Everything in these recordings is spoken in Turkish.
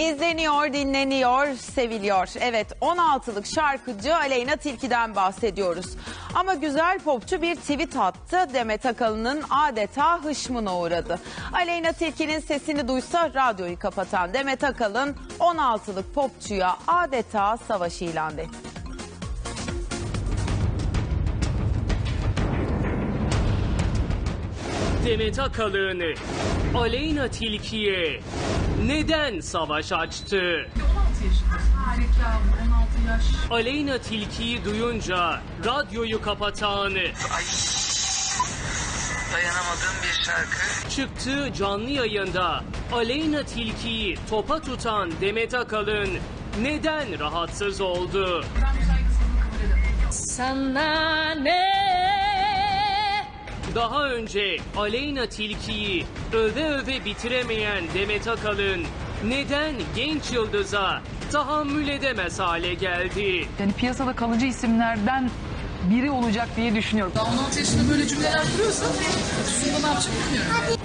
İzleniyor, dinleniyor, seviliyor. Evet 16'lık şarkıcı Aleyna Tilki'den bahsediyoruz. Ama güzel popçu bir tweet attı. Demet Akalın'ın adeta hışmına uğradı. Aleyna Tilki'nin sesini duysa radyoyu kapatan Demet Akalın 16'lık popçuya adeta savaş ilan etti. Demet Akalın'ı Aleyna Tilki'ye neden savaş açtı? 16 yaşındasın. Harika. 16 yaş. Aleyna Tilki'yi duyunca radyoyu kapatan, Ay dayanamadığım bir şarkı. çıktığı canlı yayında Aleyna Tilki'yi topa tutan Demet Akalın neden rahatsız oldu? Sana ne? Daha önce Aleyna Tilki'yi öve öve bitiremeyen Demet Akalın neden genç yıldıza tahammül edemez hale geldi? Yani piyasada kalıcı isimlerden biri olacak diye düşünüyorum. Daha 16 yaşında böyle cümleler kuruyorsa aslında ne yapacak bilmiyorum.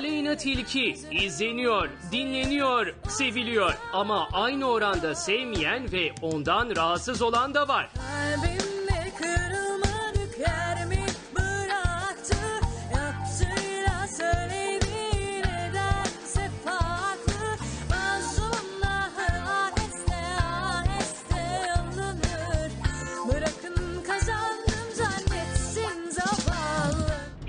Aleyna Tilki izleniyor, dinleniyor, seviliyor ama aynı oranda sevmeyen ve ondan rahatsız olan da var.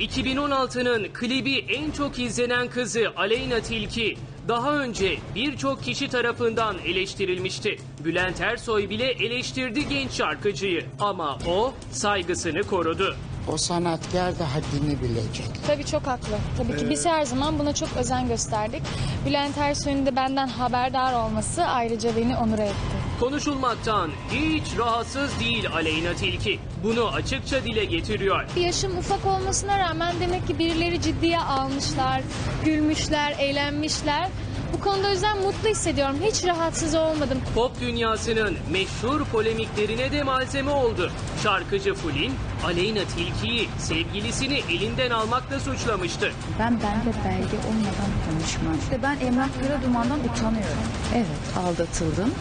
2016'nın klibi en çok izlenen kızı Aleyna Tilki daha önce birçok kişi tarafından eleştirilmişti. Bülent Ersoy bile eleştirdi genç şarkıcıyı ama o saygısını korudu. O sanatkar da haddini bilecek. Tabii çok haklı. Tabii ki biz her zaman buna çok özen gösterdik. Bülent Ersoy'un da benden haberdar olması ayrıca beni onur etti. Konuşulmaktan hiç rahatsız değil Aleyna Tilki. Bunu açıkça dile getiriyor. Yaşım ufak olmasına rağmen demek ki birileri ciddiye almışlar, gülmüşler, eğlenmişler. Bu konuda o yüzden mutlu hissediyorum. Hiç rahatsız olmadım. Pop dünyasının meşhur polemiklerine de malzeme oldu. Şarkıcı Fulin, Aleyna Tilki'yi sevgilisini elinden almakla suçlamıştı. Ben bende belge olmadan konuşmam. İşte ben Emrah Karaduman'dan utanıyorum. Evet aldatıldım.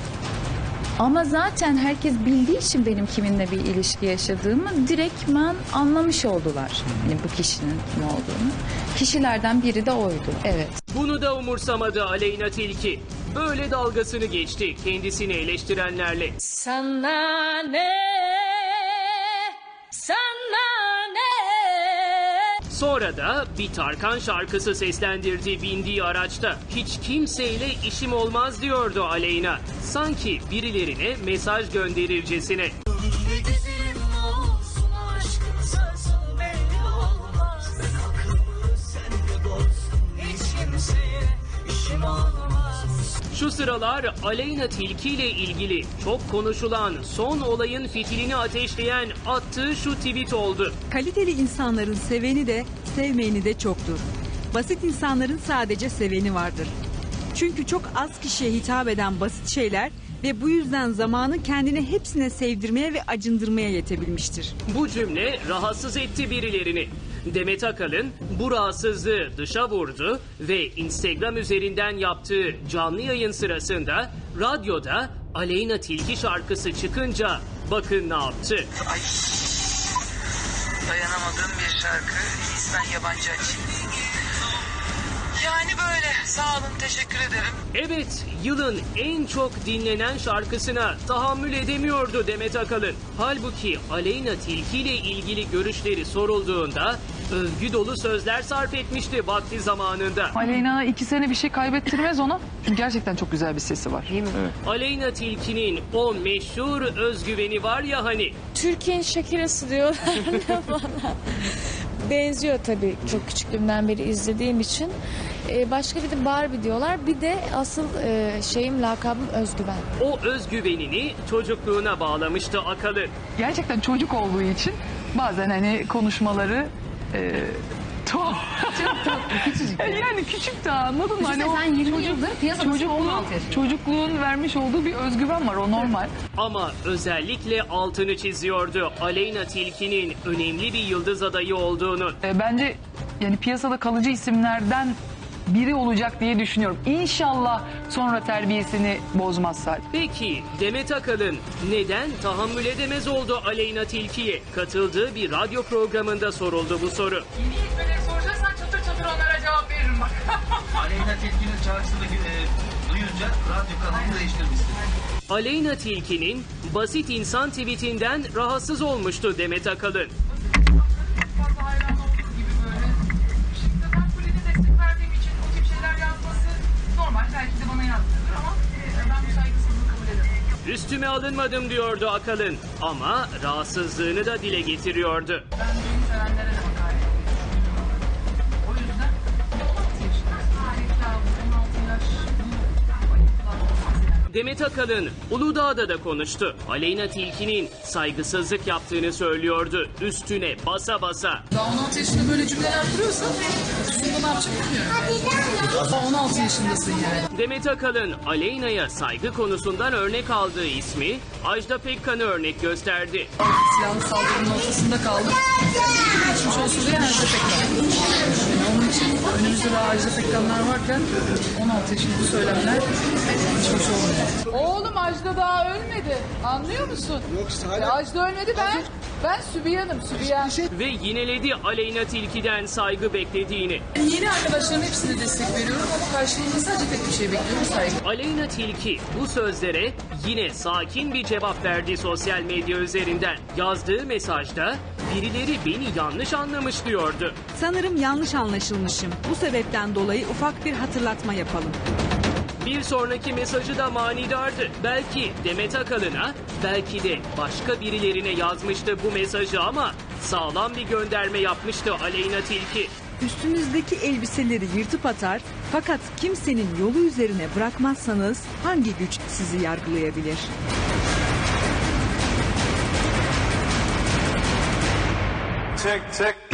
Ama zaten herkes bildiği için benim kiminle bir ilişki yaşadığımı direktman anlamış oldular. Yani bu kişinin kim olduğunu. Kişilerden biri de oydu. Evet. Bunu da umursamadı Aleyna Tilki. Böyle dalgasını geçti kendisini eleştirenlerle. Sana ne? Sonra da bir Tarkan şarkısı seslendirdi bindiği araçta. Hiç kimseyle işim olmaz diyordu Aleyna. Sanki birilerine mesaj gönderircesine. Şu sıralar Aleyna Tilki ile ilgili çok konuşulan son olayın fitilini ateşleyen attığı şu tweet oldu. Kaliteli insanların seveni de sevmeyeni de çoktur. Basit insanların sadece seveni vardır. Çünkü çok az kişiye hitap eden basit şeyler ve bu yüzden zamanı kendine hepsine sevdirmeye ve acındırmaya yetebilmiştir. Bu cümle rahatsız etti birilerini. Demet Akalın bu rahatsızlığı dışa vurdu ve Instagram üzerinden yaptığı canlı yayın sırasında radyoda Aleyna Tilki şarkısı çıkınca bakın ne yaptı. Ay dayanamadığım bir şarkı. İyisi ben yabancı açayım. Yani böyle. Sağ olun. Teşekkür ederim. Evet, yılın en çok dinlenen şarkısına tahammül edemiyordu Demet Akalın. Halbuki Aleyna Tilki ile ilgili görüşleri sorulduğunda övgü dolu sözler sarf etmişti vakti zamanında. Aleyna iki sene bir şey kaybettirmez ona. Çünkü gerçekten çok güzel bir sesi var. Değil mi? Aleyna Tilki'nin o meşhur özgüveni var ya hani Türkiye'nin Shakira'sı diyorlar bana. Benziyor tabii çok küçüklüğümden beri izlediğim için. Ee, başka bir de Barbie diyorlar. Bir de asıl e, şeyim lakabım Özgüven. o özgüvenini çocukluğuna bağlamıştı Akalın. Gerçekten çocuk olduğu için bazen hani konuşmaları e, tuhaf. yani küçük daha anladın mı? Hani o sen 20 yıldır piyasada çocukluğun, çocukluğun vermiş olduğu bir özgüven var o normal. Ama özellikle altını çiziyordu Aleyna Tilki'nin önemli bir yıldız adayı olduğunu. E, bence yani piyasada kalıcı isimlerden biri olacak diye düşünüyorum. İnşallah sonra terbiyesini bozmazsa. Peki Demet Akalın neden tahammül edemez oldu Aleyna Tilki'ye? Katıldığı bir radyo programında soruldu bu soru. Yeni hikmeleri soracaksan çatır çatır onlara cevap veririm bak. Aleyna Tilki'nin şarkısını e, duyunca radyo kanalını değiştirmişsin. Aleyna Tilki'nin basit insan tweetinden rahatsız olmuştu Demet Akalın. Üstüme alınmadım diyordu Akalın ama rahatsızlığını da dile getiriyordu. Ben Demet Akalın Uludağ'da da konuştu. Aleyna Tilki'nin saygısızlık yaptığını söylüyordu. Üstüne basa basa. Daha 16 yaşında böyle cümleler kuruyorsan aslında ne yapacak bilmiyorum. Daha 16 yaşındasın yani. Demet Akalın Aleyna'ya saygı konusundan örnek aldığı ismi Ajda Pekkan'ı örnek gösterdi. Silahlı saldırının ortasında kaldım. Geçmiş olsun diye Ajda Pekkan. Onun için önümüzde daha Ajda Pekkanlar varken 16 yaşında bu söylemler olmuyor. Oğlum Ajda daha ölmedi. Anlıyor musun? Yok Ajda ölmedi ben. Ben Sübiyan'ım Sübiyan. Ve yineledi Aleyna Tilki'den saygı beklediğini. Yeni arkadaşların hepsine destek veriyorum ama karşılığında sadece tek bir şey bekliyorum saygı. Aleyna Tilki bu sözlere yine sakin bir cevap verdi sosyal medya üzerinden. Yazdığı mesajda birileri beni yanlış anlamış diyordu. Sanırım yanlış anlaşılmışım. Bu sebepten dolayı ufak bir hatırlatma yapalım. Bir sonraki mesajı da manidardı. Belki Demet Akalın'a, belki de başka birilerine yazmıştı bu mesajı ama sağlam bir gönderme yapmıştı Aleyna Tilki. Üstünüzdeki elbiseleri yırtıp atar fakat kimsenin yolu üzerine bırakmazsanız hangi güç sizi yargılayabilir? Çek çek